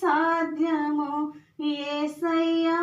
సాధ్యము ఏసయ్యా